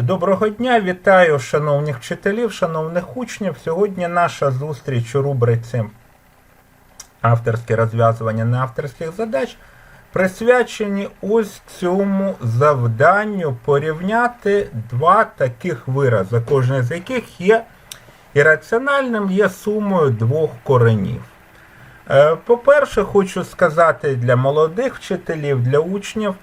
Доброго дня, вітаю шановних вчителів, шановних учнів. Сьогодні наша зустріч у рубриці авторське розв'язування неавторських задач присвячені ось цьому завданню порівняти два таких вирази, кожен з яких є ірраціональним, є сумою двох коренів. Е, По-перше, хочу сказати для молодих вчителів, для учнів,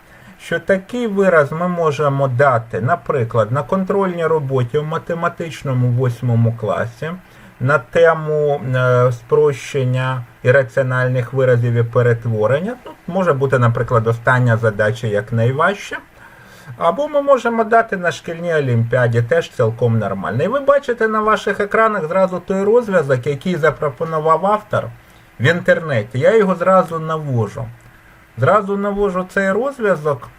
що такий вираз ми можемо дати, наприклад, на контрольній роботі в математичному восьмому класі на тему е, спрощення ірраціональних виразів і перетворення. Тут може бути, наприклад, остання задача як найважча. Або ми можемо дати на шкільній олімпіаді, теж цілком нормально. І ви бачите на ваших екранах зразу той розв'язок, який запропонував автор в інтернеті. Я його зразу навожу. Зразу навожу цей розв'язок.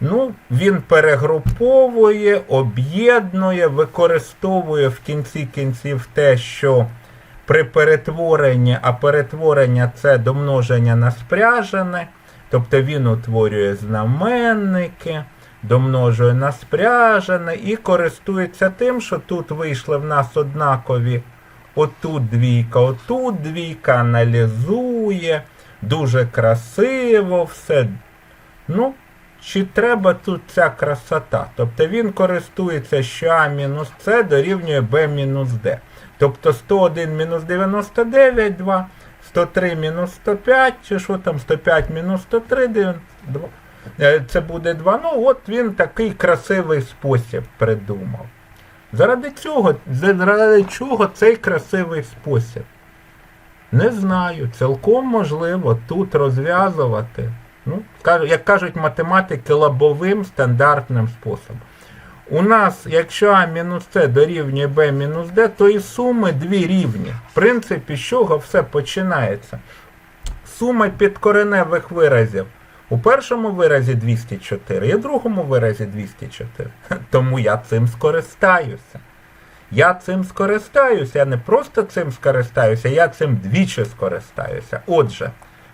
Ну, він перегруповує, об'єднує, використовує в кінці кінців те, що при перетворенні, а перетворення це домноження на спряжене, тобто він утворює знаменники, домножує на спряжене і користується тим, що тут вийшли в нас однакові. Отут двійка, отут двійка, аналізує, дуже красиво все. Ну, чи треба тут ця красота? Тобто він користується, що А мінус С дорівнює Б мінус Д. Тобто 101 мінус 99, 2, 103 мінус 105, чи що там 105 мінус 103, 2. Це буде 2. Ну, от він такий красивий спосіб придумав. Заради цього, заради чого цей красивий спосіб? Не знаю. Цілком можливо тут розв'язувати, ну, як кажуть математики, лабовим стандартним способом. У нас, якщо А мінус С дорівнює Б мінус Д, то і суми дві рівні. В принципі, з чого все починається? Сума підкореневих виразів. У першому виразі 204 і в другому виразі 204. Тому я цим скористаюся. Я цим скористаюся, я не просто цим скористаюся, я цим двічі скористаюся. Отже,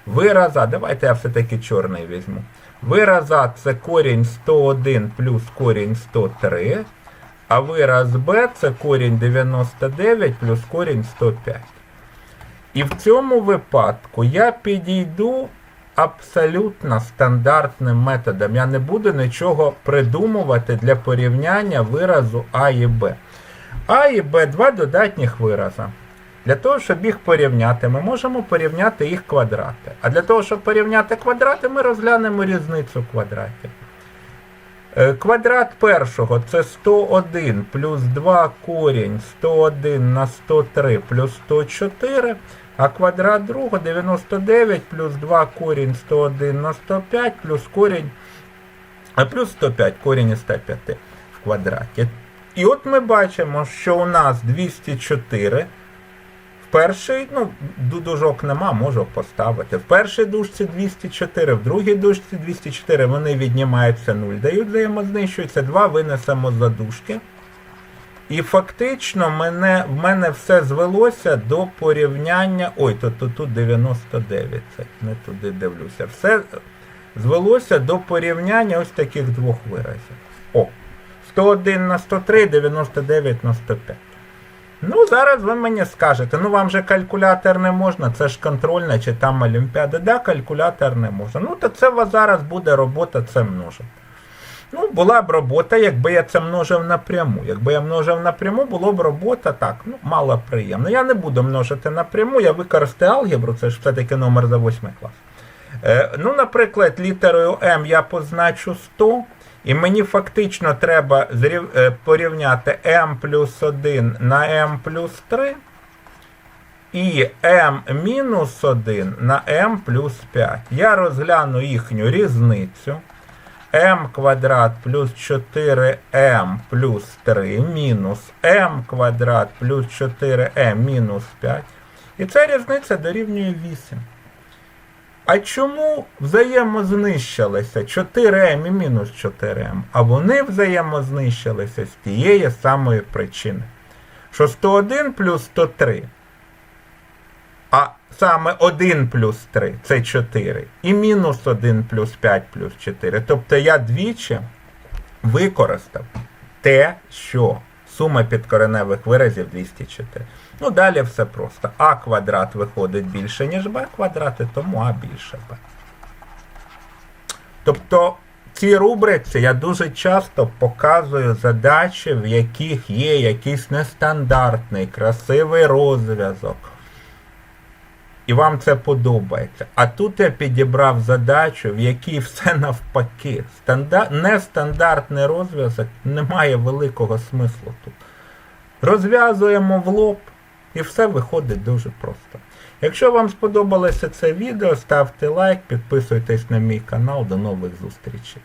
вираза, давайте я все-таки чорний візьму. Вираза це корінь 101 плюс корінь 103, а вираз b це корінь 99 плюс корінь 105. І в цьому випадку я підійду абсолютно стандартним методом. Я не буду нічого придумувати для порівняння виразу А і Б. А і Б два додатніх вирази. Для того, щоб їх порівняти, ми можемо порівняти їх квадрати. А для того, щоб порівняти квадрати, ми розглянемо різницю квадратів. Е, Квадрат першого це 101 плюс 2 корінь 101 на 103 плюс 104, а квадрат другого 99 плюс 2 корінь 101 на 105 плюс корінь, а плюс 105 корінь із 105 в квадраті. І от ми бачимо, що у нас 204. В першій, ну, дужок нема, можу поставити. В першій дужці 204, в другій дужці 204, вони віднімаються 0, дають взаємознищуються, 2 винесемо за дужки. І фактично мене, в мене все звелося до порівняння. Ой, то, тут 99, це не туди дивлюся. Все звелося до порівняння ось таких двох виразів. О, 101 на 103, 99 на 105. Ну, зараз ви мені скажете, ну вам же калькулятор не можна, це ж контрольна чи там олімпіада. Да, калькулятор не можна. Ну, то це у вас зараз буде робота це множити. Ну, була б робота, якби я це множив напряму. Якби я множив напряму, було б робота так, ну, мало приємно. Я не буду множити напряму, я використаю алгебру, це ж все-таки номер за 8 клас. Е, ну, наприклад, літерою М я позначу 100. І мені фактично треба е, порівняти m плюс 1 на m плюс 3 і m мінус 1 на m плюс 5. Я розгляну їхню різницю. m квадрат плюс 4m плюс 3 мінус m квадрат плюс 4m мінус 5. І ця різниця дорівнює 8. А чому взаємознищилися 4М і мінус 4М? А вони взаємознищилися з тієї самої причини. Що 101 плюс 103. А саме 1 плюс 3 це 4. І мінус 1 плюс 5 плюс 4. Тобто я двічі використав те, що сума підкореневих виразів 204. Ну, далі все просто. А квадрат виходить більше, ніж Б квадрат, і тому А більше Б. Тобто цій рубриці я дуже часто показую задачі, в яких є якийсь нестандартний, красивий розв'язок. І вам це подобається. А тут я підібрав задачу, в якій все навпаки. Стандар... Нестандартний розв'язок не має великого смислу тут. Розв'язуємо в лоб, і все виходить дуже просто. Якщо вам сподобалося це відео, ставте лайк, підписуйтесь на мій канал. До нових зустрічей.